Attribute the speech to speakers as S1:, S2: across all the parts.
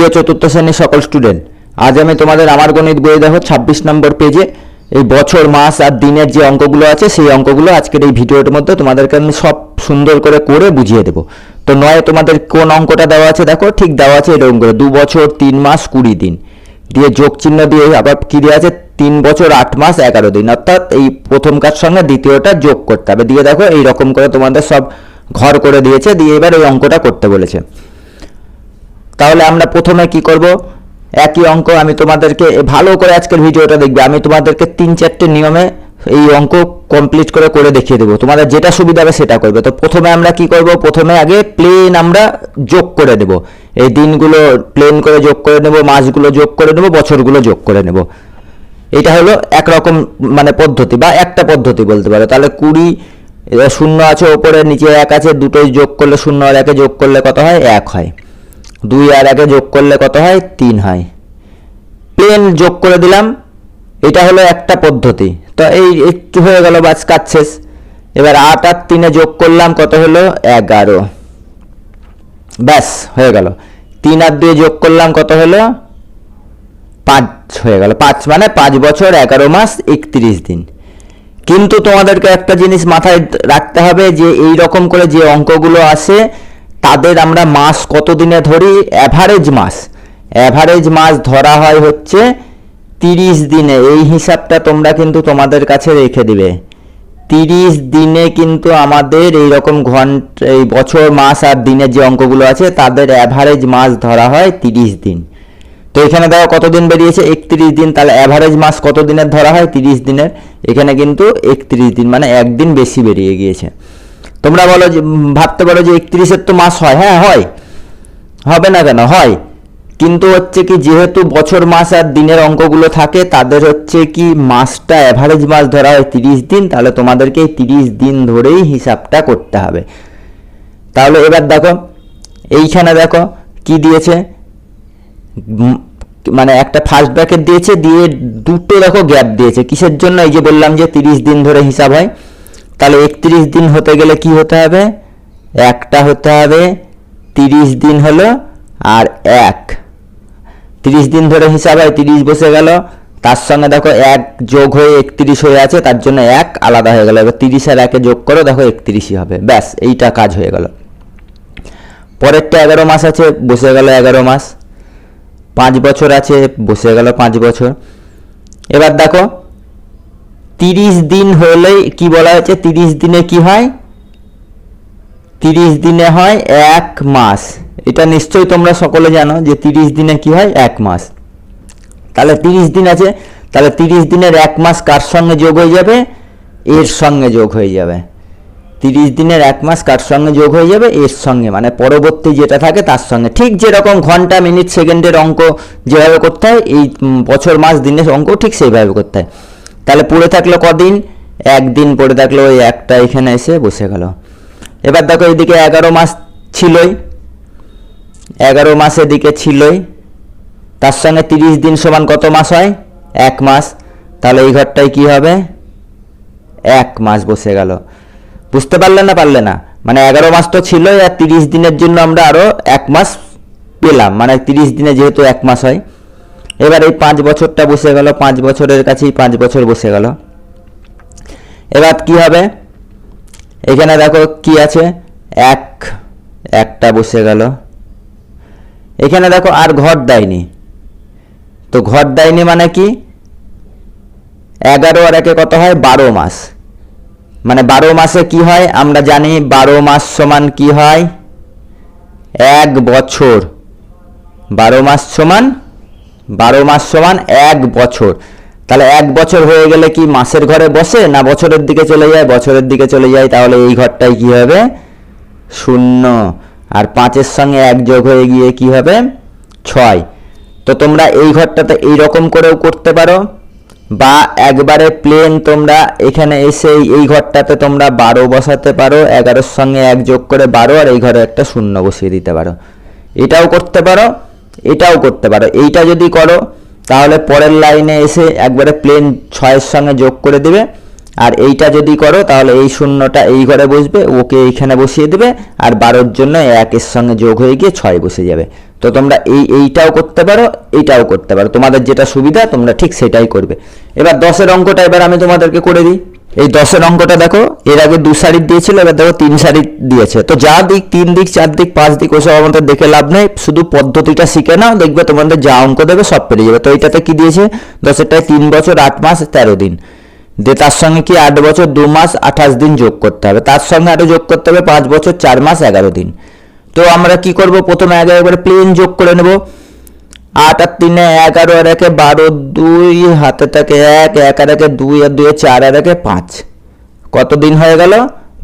S1: প্রিয় চতুর্থ শ্রেণির সকল স্টুডেন্ট আজ আমি তোমাদের আমার গণিত বই দেখো ছাব্বিশ নম্বর পেজে এই বছর, মাস আর দিনের যে অঙ্কগুলো আছে, সেই অঙ্কগুলো আজকের এই ভিডিওর মধ্যে তোমাদেরকে আমি সব সুন্দর করে করে বুঝিয়ে দেবো। তো নয়, তোমাদের কোন অঙ্কটা দেওয়া আছে দেখো, ঠিক দেওয়া আছে এরকম করে, দু বছর, তিন মাস, কুড়ি দিন। দিয়ে যোগ চিহ্ন দিয়ে আবার কি দেওয়া আছে? তিন বছর, আট মাস, এগারো দিন। অর্থাৎ এই প্রথমকার সঙ্গে দ্বিতীয়টা যোগ করতে হবে। দিয়ে দেখো এই রকম করে তোমাদের সব ঘর করে দিয়েছে, দিয়ে এবার এই অঙ্কটা করতে বলেছে। তাহলে আমরা প্রথমে কি করব? একই অঙ্ক, আমি তোমাদেরকে ভালো করে আজকের ভিডিওটা দেখবে। আমি তোমাদেরকে তিন চারটে নিয়মে এই অঙ্ক কমপ্লিট করে করে দেখিয়ে দেবো। তোমাদের যেটা সুবিধা হবে সেটা করবে। তো প্রথমে আমরা কি করব? প্রথমে আগে প্লেন আমরা যোগ করে দেব। এই দিনগুলো প্লেন করে যোগ করে নেব, মাসগুলো যোগ করে নেব, বছরগুলো যোগ করে নেব। এটা হলো একরকম মানে পদ্ধতি বা একটা পদ্ধতি বলতে পারো। তাহলে কুড়ি শূন্য আছে, ওপরে নিচে এক আছে, দুটোই যোগ করলে শূন্য আর একে যোগ করলে কত হয়? এক হয়। দুই আর একে যোগ করলে কত হয়? তিন হয়। প্লেন যোগ করে দিলাম। এটা হলো একটা পদ্ধতি। তো এই একটু হয়ে গেল বাস কাজ শেষ। এবার আট আর তিনে যোগ করলাম কত হলো? এগারো। ব্যাস, হয়ে গেল। তিন আর দুই যোগ করলাম কত হলো? পাঁচ হয়ে গেল। পাঁচ মানে পাঁচ বছর, এগারো মাস, একত্রিশ দিন। কিন্তু তোমাদেরকে একটা জিনিস মাথায় রাখতে হবে যে, এই রকম করে যে অঙ্কগুলো আসে তাদের আমরা মাস কত দিনে ধরি? অ্যাভারেজ মাস। অ্যাভারেজ মাস ধরা হয় হচ্ছে তিরিশ দিনে। এই হিসাবটা তোমরা কিন্তু তোমাদের কাছে রেখে দিবে। তিরিশ দিনে কিন্তু আমাদের এই রকম ঘণ্টা এই বছর, মাস আর দিনের যে অঙ্কগুলো আছে, তাদের অ্যাভারেজ মাস ধরা হয় তিরিশ দিন। তো এখানে দেখো কতদিন বেরিয়েছে? একত্রিশ দিন। তাহলে অ্যাভারেজ মাস কত দিনের ধরা হয়? তিরিশ দিনের। এখানে কিন্তু একত্রিশ দিন মানে একদিন বেশি বেরিয়ে গিয়েছে। তোমরা বলো যে ভাবতে পারো যে একত্রিশের তো মাস হয়। হ্যাঁ হয়। হবে না কেন? হয়। কিন্তু হচ্ছে কি, যেহেতু বছর, মাস আর দিনের অঙ্কগুলো থাকে, তাদের হচ্ছে কি, মাসটা অ্যাভারেজ মাস ধরা হয় তিরিশ দিন, তাহলে তোমাদেরকে তিরিশ দিন ধরেই হিসাবটা করতে হবে। তাহলে এবার দেখো, এইখানে দেখো কি দিয়েছে? মানে একটা ফার্স্ট ব্র্যাকেট দিয়েছে, দিয়ে দুটো দেখো গ্যাপ দিয়েছে। কিসের জন্য? এই যে বললাম যে তিরিশ দিন ধরে হিসাব হয়। তাহলে একত্রিশ দিন হতে গেলে কি হতে হবে? একটা হতে হবে, তিরিশ দিন হলো আর এক। তিরিশ দিন ধরে হিসাব হয়, তিরিশ বসে গেল। তার সঙ্গে দেখো এক যোগ হয়ে একত্রিশ হয়ে আছে, তার জন্য এক আলাদা হয়ে গেল। এবার তিরিশ আর একে যোগ করো, দেখো একত্রিশই হবে। ব্যাস, এইটা কাজ হয়ে গেল। পরেরটা এগারো মাস আছে, বসে গেল এগারো মাস। পাঁচ বছর আছে, বসে গেল পাঁচ বছর। এবার দেখো তিরিশ দিন হলেই কি বলা হয়েছে তিরিশ দিনে কি হয়? তিরিশ দিনে হয় এক মাস। এটা নিশ্চয়ই তোমরা সকলে জানো যে তিরিশ দিনে কি হয়? এক মাস। তাহলে তিরিশ দিন আছে। তাহলে তিরিশ দিনের এক মাস কার সঙ্গে যোগ হয়ে যাবে? এর সঙ্গে যোগ হয়ে যাবে। তিরিশ দিনের এক মাস কার সঙ্গে যোগ হয়ে যাবে? এর সঙ্গে। মানে পরবর্তী যেটা থাকে তার সঙ্গে। ঠিক যেরকম ঘণ্টা, মিনিট, সেকেন্ডের অঙ্ক যেভাবে করতে হয়, এই বছর, মাস, দিনের অঙ্ক ঠিক সেইভাবে করতে হয়। তাহলে পড়ে থাকল কদিন? একদিন পড়ে থাকল ওই একটা, এখানে এসে বসে গেল। এবার দেখো এইদিকে এগারো মাস ছিলই। এগারো মাস এদিকে ছিলই। তার সঙ্গে তিরিশ দিন সমান কত মাস হয়? এক মাস। তাহলে এই ঘরটায় কি হবে? এক মাস বসে গেল। বুঝতে পারলে না পারলে না? মানে এগারো মাস তো ছিলই আর তিরিশ দিনের জন্য আমরা আরও এক মাস পেলাম। মানে তিরিশ দিনে যেহেতু এক মাস হয়। এবার এই পাঁচ বছরটা বসে গেল, পাঁচ বছরের কাছেই পাঁচ বছর বসে গেল। এবার কি হবে? এখানে দেখো কি আছে? এক, একটা বসে গেল। এখানে দেখো আর ঘর দেয়নি। তো ঘর দেয়নি মানে কি? এগারো আর একে কত হয়? বারো মাস। মানে বারো মাসে কি হয়? আমরা জানি বারো মাস সমান কি হয়? এক বছর। বারো মাস সমান বারো মাস সমান এক বছর। তাহলে এক বছর হয়ে গেলে কি মাসের ঘরে বসে না বছরের দিকে চলে যায়? বছরের দিকে চলে যায়, তাহলে এই ঘরটায় কি হবে? শূন্য। আর পাঁচের সঙ্গে এক যোগ হয়ে গিয়ে কি হবে? ছয়। তো তোমরা এই ঘরটাতে এই রকম করেও করতে পারো। বা একবারে প্লেন তোমরা এখানে এসে এই ঘরটাতে তোমরা বারো বসাতে পারো, এগারোর সঙ্গে এক যোগ করে বারো, আর এই ঘরে একটা শূন্য বসিয়ে দিতে পারো। এটাও করতে পারো। এটাও করতে পারো। এইটা যদি করো, তাহলে পরের লাইনে এসে একবারে প্লেন ছয়ের সঙ্গে যোগ করে দেবে। আর এইটা যদি করো, তাহলে এই শূন্যটা এই ঘরে বসবে, ওকে এইখানে বসিয়ে দেবে, আর বারোর জন্য একের সঙ্গে যোগ হয়ে গিয়ে ছয় বসে যাবে। তো তোমরা এই, এইটাও করতে পারো, এইটাও করতে পারো। তোমাদের যেটা সুবিধা, তোমরা ঠিক সেটাই করবে। এবার দশের অঙ্কটা এবার আমি তোমাদেরকে করে দিই। এই দশের অঙ্কটা দেখো, এর আগে দু সারির দিয়েছিল, এবার দেখো তিন সারির দিয়েছে। তো যা দিক, তিন দিক, চার দিক, পাঁচ দিক, ওসব আমাদের দেখে লাভ নেই, শুধু পদ্ধতিটা শিখে নাও, দেখবে তোমাদের যা অঙ্ক দেবে সব পেরে যাবে। তো এইটাতে কি দিয়েছে? দশেরটায় তিন বছর, আট মাস, তেরো দিন। দিয়ে তার সঙ্গে কি আট বছর, দু মাস, আঠাশ দিন যোগ করতে হবে। তার সঙ্গে আরও যোগ করতে হবে পাঁচ বছর, চার মাস, এগারো দিন। তো আমরা কি করব? প্রথমে আগে একবারে প্লেন যোগ করে নেব। আট আর তিনে এগারো আর একে বারো দুই, হাতে থাকে এক এক আর একে দুই, আর দুই চার আর একে পাঁচ। কত দিন হয়ে গেল?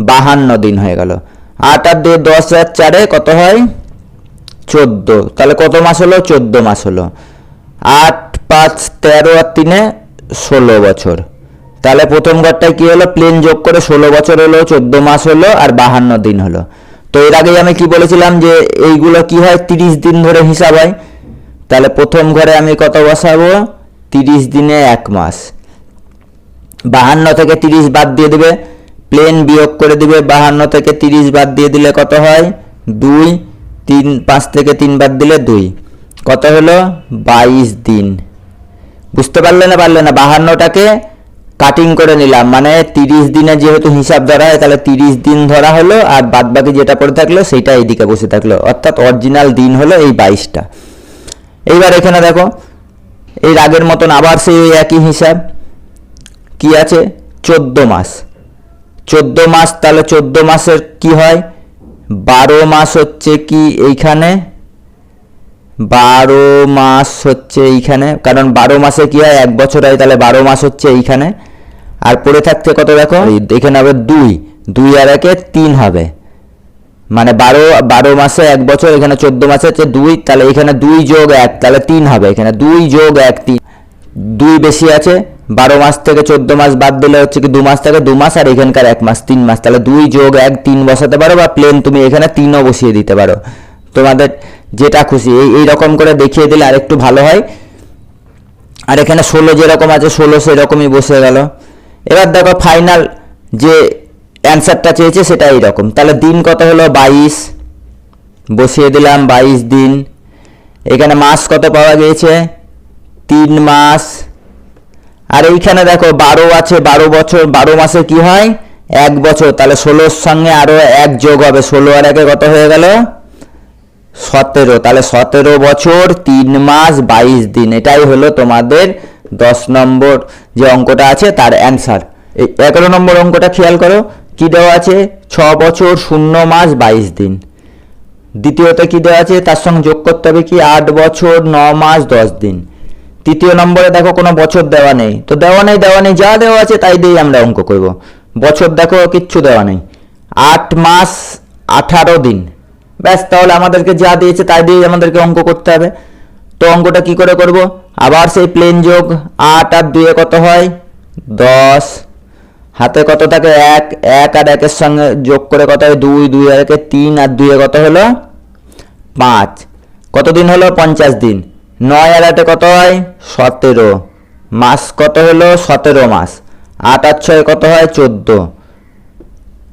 S1: বাহান্ন দিন হয়ে গেল। আট আর দুই দশ আর চারে কত হয়? চোদ্দ। তাহলে কত মাস হলো? চোদ্দ মাস হলো। আট, পাঁচ, তেরো আর তিনে ষোলো বছর। তাহলে প্রথম ঘরটায় কি হলো? প্লেন যোগ করে ষোলো বছর হলো, চোদ্দ মাস হলো আর বাহান্ন দিন হলো। তো এর আগে আমি কি বলেছিলাম যে এইগুলো কি হয়? তিরিশ দিন ধরে হিসাব হয়। তাহলে প্রথম ঘরে আমি কত বসাবো? তিরিশ দিনে এক মাস। বাহান্ন থেকে তিরিশ বাদ দিয়ে দেবে। প্লেন বিয়োগ করে দিবে। বাহান্ন থেকে তিরিশ বাদ দিয়ে দিলে কত হয়? দুই। তিন, পাঁচ থেকে তিন বাদ দিলে দুই। কত হলো? বাইশ দিন। বুঝতে পারলে না পারলে না? বাহান্নটাকে কাটিং করে নিলাম। মানে তিরিশ দিনে যেহেতু হিসাব ধরা হয়, তাহলে তিরিশ দিন ধরা হলো আর বাদ বাকি যেটা পড়ে থাকল সেটা এইদিকে বসে থাকল। অর্থাৎ অরিজিনাল দিন হলো এই বাইশটা। এইবার এখানে দেখো এই আগের মতন আবার সেই একই হিসাব। কি আছে? চোদ্দ মাস। চোদ্দ মাস তাহলে চোদ্দ মাসের কি হয়? বারো মাস হচ্ছে কি এইখানে? বারো মাস হচ্ছে এইখানে। কারণ বারো মাসে কি হয়? এক বছর হয় তাহলে বারো মাস হচ্ছে এইখানে। আর পড়ে থাকছে কত দেখো? এখানে হবে দুই। দুই আর একে তিন হবে। মানে বারো বারো মাসে এক বছর, এখানে চোদ্দ মাসে হচ্ছে দুই, তাহলে এখানে দুই যোগ এক, তাহলে তিন হবে। এখানে দুই যোগ এক, তিন। দুই বেশি আছে, বারো মাস থেকে চোদ্দ মাস বাদ দিলে হচ্ছে কি দু মাস থেকে, দু মাস, আর এখানকার এক মাস, তিন মাস। তাহলে দুই যোগ এক, তিন বসাতে পারো, বা প্লেন তুমি এখানে তিনও বসিয়ে দিতে পারো। তোমাদের যেটা খুশি, এই এই রকম করে দেখিয়ে দিলে আরেকটু ভালো হয়। আর এখানে ষোলো যেরকম আছে, ষোলো সেরকমই বসে গেল। এবার দেখো ফাইনাল যে অ্যান্সারটা চেয়েছে সেটা এইরকম তাহলে দিন কত হলো? বাইশ। বসিয়ে দিলাম বাইশ দিন। এখানে মাস কত পাওয়া গিয়েছে? তিন মাস। আর এইখানে দেখো, বারো আছে, বারো বছর, বারো মাসে কি হয়? এক বছর। তাহলে ষোলোর সঙ্গে আরও এক যোগ হবে। ষোলো আর একে কত হয়ে গেল? সতেরো। তাহলে সতেরো বছর, তিন মাস, বাইশ দিন। এটাই হলো তোমাদের দশ নম্বর যে অঙ্কটা আছে, তার অ্যান্সার এই এগারো নম্বর অঙ্কটা খেয়াল করো। কি দেওয়া আছে? ছ বছর শূন্য মাস বাইশ দিন। দ্বিতীয়তে কি দেওয়া আছে? তার সঙ্গে যোগ করতে হবে কি? আট বছর ন মাস দশ দিন। তৃতীয় নম্বরে দেখো কোনো বছর দেওয়া নেই। তো দেওয়া নেই দেওয়া নেই, যা দেওয়া আছে তাই দিয়েই আমরা অঙ্ক করব। বছর দেখো, কিচ্ছু দেওয়া নেই। আট মাস আঠারো দিন। ব্যাস, তাহলে আমাদেরকে যা দিয়েছে তাই দিয়েই আমাদেরকে অঙ্ক করতে হবে। তো অঙ্কটা কি করে করব? আবার সেই প্লেন যোগ আট আর দুয়ে কত হয়? দশ। হাতে কত থাকে? এক এক আর একের সঙ্গে যোগ করে কত হয়? দুই দুই আর একে তিন আর দুইয়ে কত হলো? পাঁচ। কত দিন হলো? পঞ্চাশ দিন। নয় আর আটে কত হয়? সতেরো। মাস কত হলো? সতেরো মাস। আট আর ছয় কত হয়? চোদ্দ।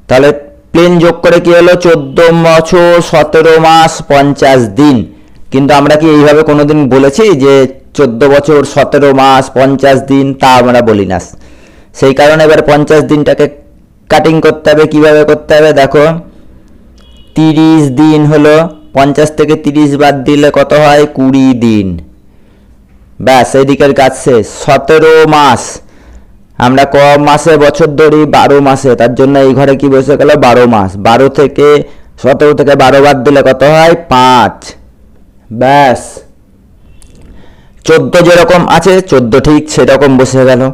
S1: তাহলে প্লেন যোগ করে কি হলো? চোদ্দ বছর, সতেরো মাস, পঞ্চাশ দিন। কিন্তু আমরা কি এইভাবে কোনোদিন বলেছি যে চোদ্দ বছর, সতেরো মাস, পঞ্চাশ দিন? তা আমরা বলি না। সেই কারণে এবার পঞ্চাশ দিনটাকে কাটিং করতে হবে, কীভাবে করতে হবে? দেখো, তিরিশ দিন হলো, পঞ্চাশ থেকে তিরিশ বাদ দিলে কত হয়? কুড়ি দিন। ব্যাস এদিকের কাজ শেষ। সতেরো মাস। আমরা ক মাসে বছর ধরি? বারো মাসে। তার জন্য এই ঘরে কি বসে গেল? বারো মাস। বারো থেকে সতেরো থেকে বারো বাদ দিলে কত হয়? পাঁচ। ব্যাস। চোদ্দ যেরকম আছে, চোদ্দ ঠিক সেরকম বসে গেল।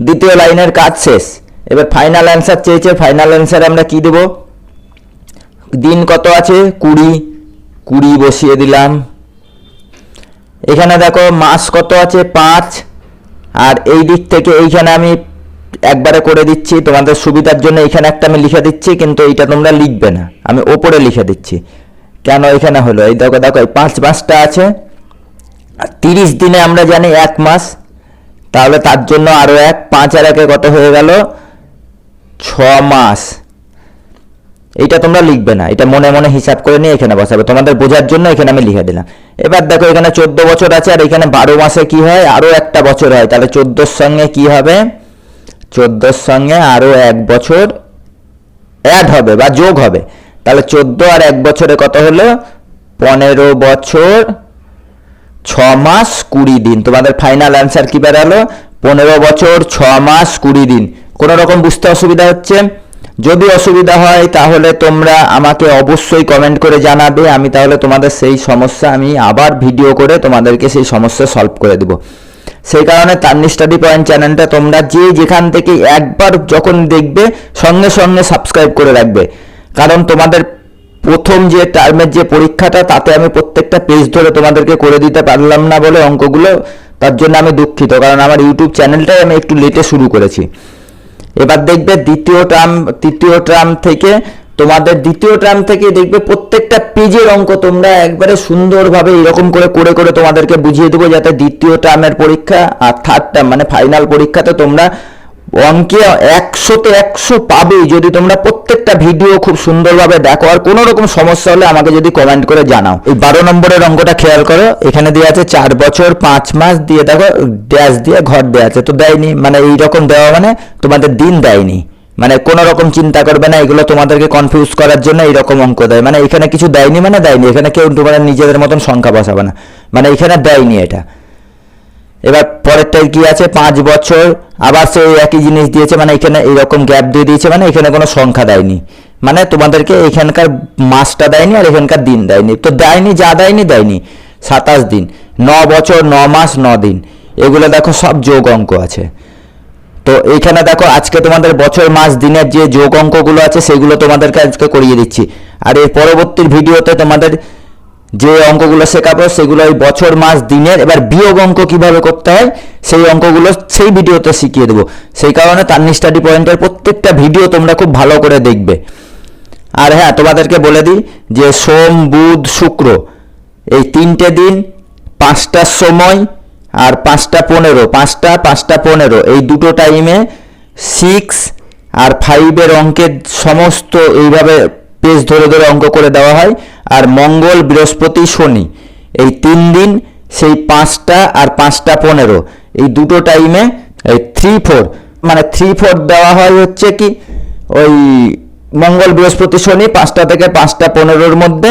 S1: দ্বিতীয় লাইনের কাজ শেষ। এবার ফাইনাল অ্যান্সার চেয়েছে ফাইনাল অ্যান্সার আমরা কি দেব? দিন কত আছে? কুড়ি। কুড়ি বসিয়ে দিলাম। এখানে দেখো, মাস কত আছে? পাঁচ। আর এই দিক থেকে এইখানে আমি একবারে করে দিচ্ছি, তোমাদের সুবিধার জন্য এখানে একটা আমি লিখে দিচ্ছি, কিন্তু এইটা তোমরা লিখবে না। আমি ওপরে লিখে দিচ্ছি। কেন এখানে হলো? এই দেখো দেখো, এই পাঁচ মাসটা আছে। তিরিশ দিনে আমরা জানি এক মাস। তাহলে তার জন্য আরও এক, পাঁচ আর একে কত হয়ে গেল? ছ মাস। এইটা তোমরা লিখবে না, এটা মনে মনে হিসাব করে নিয়ে এখানে বসাবে। তোমাদের বোঝার জন্য এখানে আমি লিখে দিলাম। এবার দেখো এখানে চোদ্দ বছর আছে আর এখানে বারো মাসে কি হয়? আরও একটা বছর হয়। তাহলে চোদ্দোর সঙ্গে কি হবে? চোদ্দোর সঙ্গে আরও এক বছর অ্যাড হবে বা যোগ হবে। তাহলে চোদ্দ আর এক বছরে কত হলো? পনেরো বছর ছ মাস কুড়ি দিন। তোমাদের ফাইনাল অ্যান্সার কি বেরালো? পনেরো বছর ছ মাস কুড়ি দিন। কোনো রকম বুঝতে অসুবিধা হচ্ছে? যদি অসুবিধা হয়, তাহলে তোমরা আমাকে অবশ্যই কমেন্ট করে জানাবে। আমি তাহলে তোমাদের সেই সমস্যা, আমি আবার ভিডিও করে তোমাদেরকে সেই সমস্যা সলভ করে দেবো। সেই কারণে তান্নি স্টাডি পয়েন্ট চ্যানেলটা তোমরা যে যেখান থেকে একবার যখন দেখবে, সঙ্গে সঙ্গে সাবস্ক্রাইব করে রাখবে। কারণ তোমাদের প্রথম যে টার্মের যে পরীক্ষাটা, তাতে আমি প্রত্যেকটা পেজ ধরে তোমাদেরকে করে দিতে পারলাম না বলে অঙ্কগুলো, তার জন্য আমি দুঃখিত, কারণ আমার ইউটিউব চ্যানেলটাই আমি একটু লেটে শুরু করেছি। এবার দেখবে দ্বিতীয় ট্রাম তৃতীয় ট্রাম থেকে, তোমাদের দ্বিতীয় ট্রাম থেকে দেখবে প্রত্যেকটা পেজের অঙ্ক তোমরা একবারে সুন্দরভাবে এরকম করে করে করে তোমাদেরকে বুঝিয়ে দেবো, যাতে দ্বিতীয় ট্রামের পরীক্ষা আর থার্ড টার্ম মানে ফাইনাল পরীক্ষাতে তোমরা অঙ্কে একশোতে একশো পাবেই যদি তোমরা প্রত্যেকটা ভিডিও খুব সুন্দরভাবে দেখো। আর কোনো রকম সমস্যা হলে আমাকে যদি কমেন্ট করে জানাও। এই বারো নম্বরের অঙ্কটা খেয়াল করো। এখানে দেওয়া আছে চার বছর, পাঁচ মাস দিয়ে দেখো ড্যাশ দিয়ে ঘর দেওয়া আছে। তো দেয়নি মানে এই রকম দেওয়া মানে তোমাদের দিন দেয়নি। মানে কোনো রকম চিন্তা করবে না, এগুলো তোমাদেরকে কনফিউজ করার জন্য এইরকম অঙ্ক দেয়। মানে এখানে কিছু দেয়নি মানে দেয়নি। এখানে কেউ তোমাদের নিজেদের মতন সংখ্যা বসাবে না। মানে এখানে দেয়নি এটা। এবার পরেরটাই কি আছে? পাঁচ বছর। আবার সে একই জিনিস দিয়েছে মানে এখানে এইরকম গ্যাপ দিয়ে দিয়েছে মানে এখানে কোনো সংখ্যা দেয়নি। মানে তোমাদেরকে এখানকার মাসটা দেয়নি আর এখানকার দিন দেয়নি। তো দেয়নি যা দেয়নি দেয়নি। সাতাশ দিন। ন বছর, ন মাস, ন দিন। এগুলো দেখো সব যোগ অঙ্ক আছে। তো এইখানে দেখো আজকে তোমাদের বছর, মাস, দিনের যে যোগ অঙ্কগুলো আছে, সেগুলো তোমাদেরকে আজকে করিয়ে দিচ্ছি। আর এর পরবর্তী ভিডিওতে তোমাদের যে অঙ্কগুলো শেখাবো সেগুলো ওই বছর, মাস, দিনের, এবার বিয়োগ অঙ্ক কীভাবে করতে হয়, সেই অঙ্কগুলো সেই ভিডিওতে শিখিয়ে দেবো। সেই কারণে তান্নি স্টাডি পয়েন্টের প্রত্যেকটা ভিডিও তোমরা খুব ভালো করে দেখবে। আর হ্যাঁ তোমাদেরকে বলে দিই যে সোম, বুধ, শুক্র, এই তিনটে দিন পাঁচটার সময় আর পাঁচটা পনেরো। পাঁচটা পাঁচটা পনেরো। এই দুটো টাইমে সিক্স আর ফাইভের অঙ্কের সমস্ত এইভাবে পেজ ধরে ধরে অঙ্ক করে দেওয়া হয়। আর মঙ্গল, বৃহস্পতি, শনি। এই তিন দিন সেই পাঁচটা আর পাঁচটা পনেরো। এই দুটো টাইমে এই থ্রি ফোর মানে থ্রি ফোর দেওয়া হয় হচ্ছে কি? ওই মঙ্গল, বৃহস্পতি, শনি পাঁচটা থেকে পাঁচটা পনেরোর মধ্যে।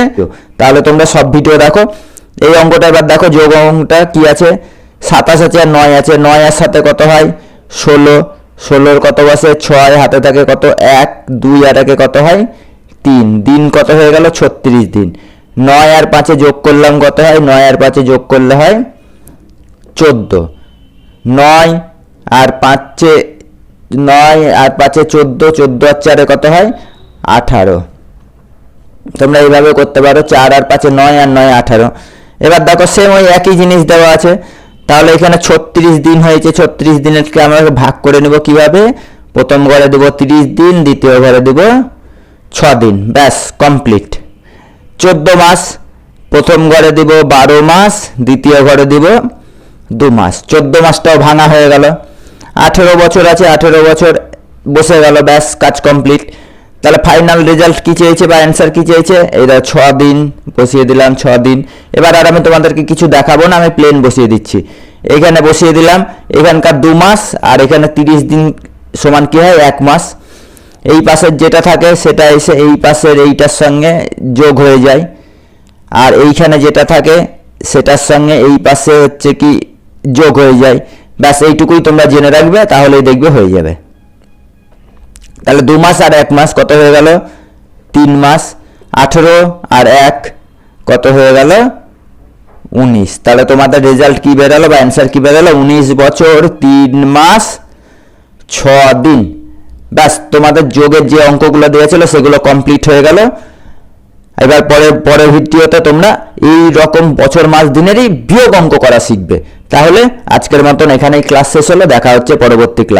S1: তাহলে তোমরা সব ভিডিও দেখো। এই অঙ্কটা এবার দেখো, যোগ অঙ্কটা কি আছে? সাতাশ আছে আর নয় আছে। নয় আর সাথে কত হয়? ষোলো। ষোলোর কত বসে? ছয়। হাতে থাকে কত? এক। দুই আর একে কত হয়? তিন দিন কত হয়ে গেল? ছত্রিশ দিন। নয় আর পাঁচে যোগ করলাম কত হয়? নয় আর পাঁচে যোগ করলে হয় চোদ্দ। নয় আর পাঁচে, নয় আর পাঁচে চোদ্দ চোদ্দ আর চারে কত হয়? আঠারো। তোমরা এইভাবে করতে পারো, চার আর পাঁচে নয় আর নয় আঠারো। এবার দেখো সেম ওই একই জিনিস দেওয়া আছে। তাহলে এখানে ছত্রিশ দিন হয়েছে, ছত্রিশ দিনেরকে আমরা ভাগ করে নেব কীভাবে? প্রথম ঘরে দেবো তিরিশ দিন, দ্বিতীয় ঘরে দেবো ছ দিন, ব্যাস কমপ্লিট চোদ্দ মাস, প্রথম ঘরে দিব বারো মাস, দ্বিতীয় ঘরে দিব দু মাস। চোদ্দ মাসটাও ভাঙা হয়ে গেল। আঠেরো বছর আছে, আঠেরো বছর বসে গেল, ব্যাস, কাজ কমপ্লিট তাহলে ফাইনাল রেজাল্ট কি চেয়েছে বা অ্যান্সার কি চেয়েছে? এইটা ছ দিন বসিয়ে দিলাম ছ দিন। এবার আর আমি তোমাদেরকে কিছু দেখাবো না, আমি প্লেন বসিয়ে দিচ্ছি। এখানে বসিয়ে দিলাম, এখানকার দু মাস, আর এখানে তিরিশ দিন সমান কি হয়? এক মাস। এই পাশের যেটা থাকে সেটা এসে এই পাশের এইটার সঙ্গে যোগ হয়ে যায়। আর এইখানে যেটা থাকে সেটার সঙ্গে এই পাশে হচ্ছে কি যোগ হয়ে যায়। ব্যাস, এইটুকুই তোমরা জেনে রাখবে, তাহলেই দেখবে হয়ে যাবে। তাহলে দু মাস আর এক মাস কত হয়ে গেল? তিন মাস, আঠেরো আর এক কত হয়ে গেল? উনিশ। তাহলে তোমাদের রেজাল্ট কী বেরালো বা অ্যান্সার কী বেরালো? উনিশ বছর, তিন মাস, ছ দিন। ব্যাস, তোমাদের যোগের যে অঙ্কগুলো দেওয়া ছিল সেগুলো কমপ্লিট হয়ে গেল। এবার পরে পরের ভিডিওতে তোমরা এই রকম বছর মাস দিনেরই বিয়োগ অঙ্ক করা শিখবে। তাহলে আজকের মতন এখানেই ক্লাস শেষ হলো, দেখা হচ্ছে পরবর্তী ক্লাস